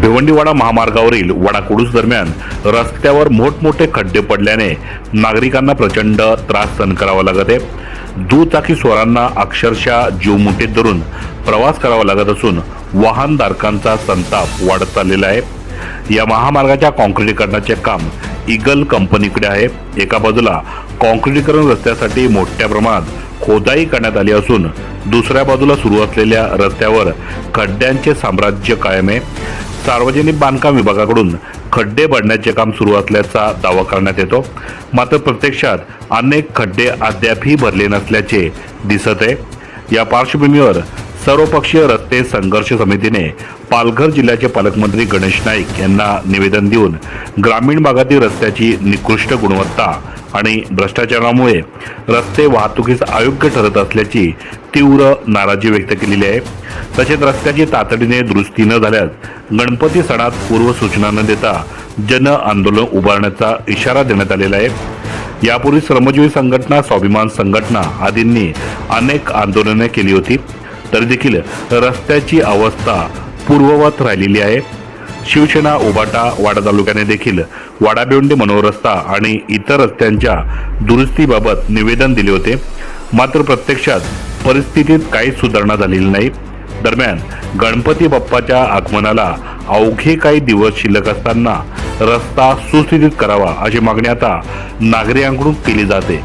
भिवंडीवाडा महामार्गावरील वडाकुडूस दरम्यान रस्त्यावर मोठमोठे खड्डे पडल्याने नागरिकांना प्रचंड त्रास सहन करावा लागत आहे. दुचाकी स्वरांना अक्षरशः जीव मुठीत धरून प्रवास करावा लागत असून वाहनधारकांचा संताप वाढत चाललेला आहे. या महामार्गाच्या काँक्रिटीकरणाचे काम इगल कंपनीकडे आहे. एका बाजूला काँक्रिटीकरण रस्त्यासाठी मोठ्या प्रमाणात खोदाई करण्यात आली असून दुसऱ्या बाजूला सुरू असलेल्या रस्त्यावर खड्ड्यांचे साम्राज्य कायम आहे. सार्वजनिक बांधकाम विभागाकडून खड्डे भरण्याचे काम सुरू असल्याचा दावा करण्यात येतो. मात्र प्रत्यक्षात अनेक खड्डे अद्यापही भरले नसल्याचे दिसत आहे. या पार्श्वभूमीवर सर्वपक्षीय रस्ते संघर्ष समितीने पालघर जिल्ह्याचे पालकमंत्री गणेश नाईक यांना निवेदन देऊन ग्रामीण भागातील रस्त्याची निकृष्ट गुणवत्ता आणि भ्रष्टाचारामुळे रस्ते वाहतुकीस अयोग्य ठरत असल्याची तीव्र नाराजी व्यक्त केलेली आहे. तसेच रस्त्याची तातडीने दुरुस्ती न झाल्यास गणपती सणात पूर्व सूचना न देता जन आंदोलन उभारण्याचा इशारा देण्यात आलेला आहे. यापूर्वी श्रमजीवी संघटना स्वाभिमान संघटना आदींनी अनेक आंदोलने केली होती. तरी देखील रस्त्याची अवस्था पूर्ववत राहिलेली आहे. शिवसेना उबाटा वाडा तालुक्याने देखील वाडाभिवंडी मनोरस्ता आणि इतर रस्त्यांच्या दुरुस्तीबाबत निवेदन दिले होते. मात्र प्रत्यक्षात परिस्थितीत काहीच सुधारणा झालेली नाही. दरम्यान गणपती बाप्पाच्या आगमनाला अवघे काही दिवस शिल्लक असताना रस्ता सुस्थितीत करावा अशी मागणी आता नागरिकांकडून केली जाते.